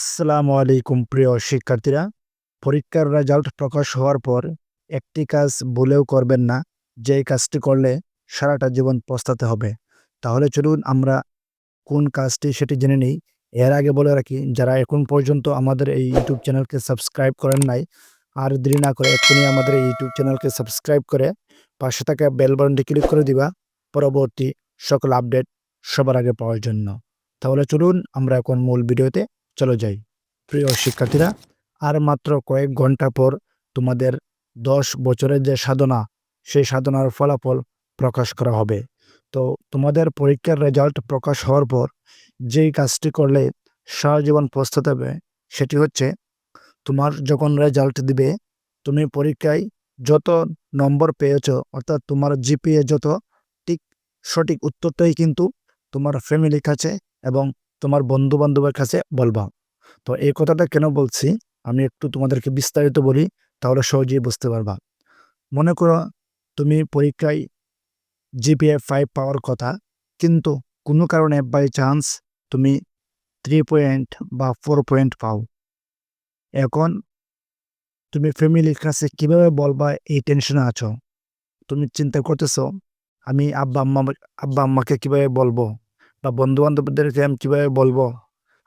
আসসালামু আলাইকুম, প্রিয় শিক্ষার্থীরা। পরীক্ষার রেজাল্ট প্রকাশ হওয়ার পর একটি কাজ ভুলেও করবেন না। যেই কাজটি করলে সারাটা জীবন পস্তাতে হবে। তাহলে চলুন আমরা কোন কাজটি সেটি জেনে নিই। এর আগে বলে রাখি, যারা এখন পর্যন্ত আমাদের এই ইউটিউব চ্যানেলকে সাবস্ক্রাইব করেন নাই, আর দেরি না করে এক্ষুনি আমাদের এই ইউটিউব চ্যানেলকে সাবস্ক্রাইব করে পাশে থাকা বেল বাটনটি ক্লিক করে দিবা। পরবর্তী সকল আপডেট সবার আগে পাওয়ার জন্য। তাহলে চলুন আমরা এখন মূল ভিডিওতে চলে যাই। প্রিয় শিক্ষার্থীরা, আর মাত্র কয়েক ঘণ্টা পর তোমাদের দশ বছরের যে সাধনা, সেই সাধনার ফলাফল প্রকাশ করা হবে। তো তোমাদের পরীক্ষার রেজাল্ট প্রকাশ হওয়ার পর যেই কাজটি করলে সারা জীবন পৌঁছতে হবে, সেটি হচ্ছে তোমার যখন রেজাল্ট দিবে, তুমি পরীক্ষায় যত নম্বর পেয়েছ, অর্থাৎ তোমার জিপিএ যত, ঠিক সঠিক উত্তরটাই কিন্তু তোমার ফ্যামিলির কাছে এবং তোমার বন্ধু বান্ধবের কাছে বলবা। তো এই কথাটা কেন বলছি, আমি একটু তোমাদেরকে বিস্তারিত বলি, তাহলে সহজেই বুঝতে পারবা। মনে করো তুমি পরীক্ষায় জিপিএ ফাইভ পাওয়ার কথা, কিন্তু কোনো কারণে বাই চান্স তুমি থ্রি পয়েন্ট বা ফোর পয়েন্ট পাও। এখন তুমি ফ্যামিলির কাছে কীভাবে বলবা এই টেনশনে আছো? তুমি চিন্তা করতেছো, আমি আব্বা আম্মা আব্বা আম্মাকে কীভাবে বলব? বা বন্ধু বান্ধবদেরকে আমি কীভাবে বলব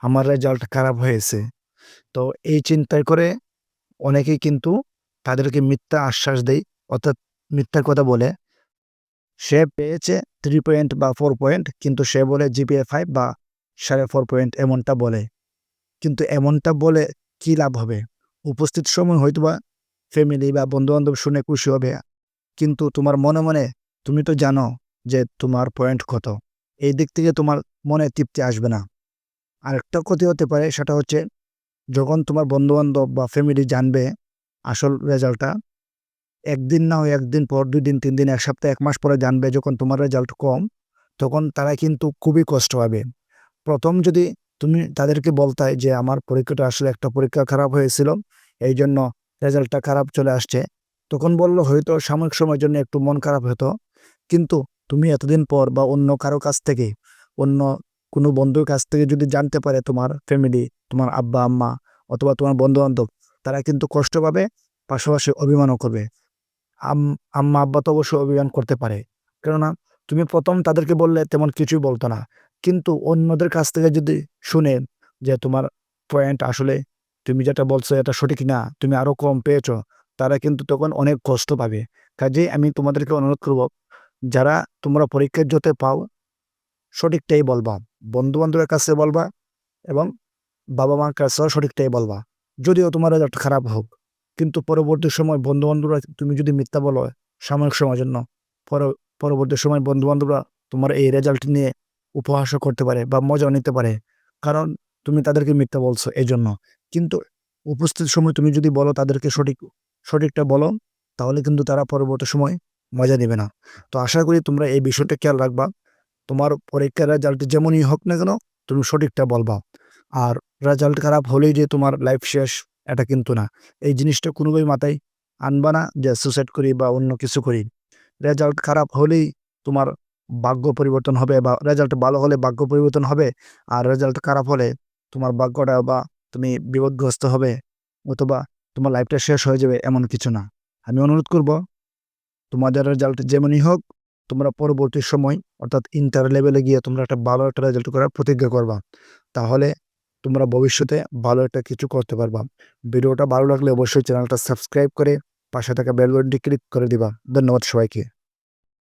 আমার রেজাল্ট খারাপ হয়েছে তো এই চিন্তায় করে অনেকেই কিন্তু তাদেরকে মিথ্যা আশ্বাস দেয়, অর্থাৎ মিথ্যা কথা বলে। সে পেয়েছে থ্রি পয়েন্ট বা ফোর পয়েন্ট কিন্তু সে বলে জিপিএ ফাইভ বা সাড়ে ফোর পয়েন্ট এমনটা বলে। কিন্তু এমনটা বলে কি লাভ হবে? উপস্থিত সময় হয়তো বা ফ্যামিলি বা বন্ধুবান্ধব শুনে খুশি হবে, কিন্তু তোমার মনে মনে, তুমি তো জানো যে তোমার পয়েন্ট কত। এই দিক থেকে তোমার মনে তৃপ্তি আসবে না। আরেকটা ক্ষতি হতে পারে, সেটা হচ্ছে যখন তোমার বন্ধুবান্ধব বা ফ্যামিলি জানবে আসল রেজাল্টটা, একদিন না হয় একদিন পর, দুই দিন, তিন দিন, এক সপ্তাহ, এক মাস পরে জানবে যখন তোমার রেজাল্ট কম, তখন তারা কিন্তু খুবই কষ্ট পাবে। প্রথম যদি তুমি তাদেরকে বলতায় যে, আমার পরীক্ষাটা আসলে একটা পরীক্ষা খারাপ হয়েছিল, এই জন্য রেজাল্টটা খারাপ চলে আসছে, তখন বলল হয়তো সাময়িক সময়ের জন্য একটু মন খারাপ হতো। কিন্তু তুমি এতদিন পর বা অন্য কারও কাছ থেকে, অন্য কোনো বন্ধুর কাছ থেকে যদি জানতে পারে তোমার ফ্যামিলি তোমার আব্বা, আম্মা অথবা তোমার বন্ধু বান্ধব তারা কিন্তু কষ্ট পাবে, পাশাপাশি অভিমানও করবে। আম্মা, আব্বা তো অবশ্যই অভিমান করতে পারে। কেননা তুমি প্রথম তাদেরকে বললে তেমন কিছুই বলতো না। কিন্তু অন্যদের কাছ থেকে যদি শুনে যে তোমার পয়েন্ট আসলে তুমি যেটা বলছো এটা সঠিক না, তুমি আরও কম পেয়েছ, তারা কিন্তু তখন অনেক কষ্ট পাবে। কাজেই আমি তোমাদেরকে অনুরোধ করব যারা তোমরা পরীক্ষার যতে পাও, সঠিকটাই বলবা। বন্ধু বান্ধবের কাছে বলবা এবং বাবা মার কাছেও সঠিকটাই বলবা। যদিও তোমার রেজাল্ট খারাপ হোক, কিন্তু পরবর্তী সময় বন্ধু বান্ধবরা তুমি যদি মিথ্যা বলো সাময়িক সময়ের জন্য পরবর্তী সময় বন্ধু বান্ধবরা তোমার এই রেজাল্ট নিয়ে উপহাসও করতে পারে বা মজাও নিতে পারে, কারণ তুমি তাদেরকে মিথ্যা বলছো এই জন্য কিন্তু উপস্থিত সময় তুমি যদি বলো তাদেরকে সঠিক, সঠিকটা বলো, তাহলে কিন্তু তারা পরবর্তী সময় মজা নেবে না। তো আশা করি তোমরা এই বিষয়টা খেয়াল রাখবা। তোমার পরীক্ষার রেজাল্ট যেমনই হোক না কেন, তুমি সঠিকটা বলবা। আর রেজাল্ট খারাপ হলেই যে তোমার লাইফ শেষ, এটা কিন্তু না। এই জিনিসটা কোনোভাবে মাথায় আনবা না যে সুসাইড করি বা অন্য কিছু করি। রেজাল্ট খারাপ হলেই তোমার ভাগ্য পরিবর্তন হবে বা রেজাল্ট ভালো হলে ভাগ্য পরিবর্তন হবে। আর রেজাল্ট খারাপ হলে তোমার ভাগ্যটা বা তুমি বিপদগ্রস্ত হবে অথবা তোমার লাইফটা শেষ হয়ে যাবে এমন কিছু না। আমি অনুরোধ করব তোমাদের রেজাল্ট যেমনই হোক, তোমরা পরবর্তী সময়, অর্থাৎ ইন্টার লেভেলে গিয়ে তোমরা একটা ভালো একটা রেজাল্ট করার প্রতিজ্ঞা করবা। তাহলে তোমরা ভবিষ্যতে ভালো একটা কিছু করতে পারবা। ভিডিওটা ভালো লাগলে অবশ্যই চ্যানেলটা সাবস্ক্রাইব করে পাশে থাকা বেল বাটনটি ক্লিক করে দিবা। ধন্যবাদ সবাইকে।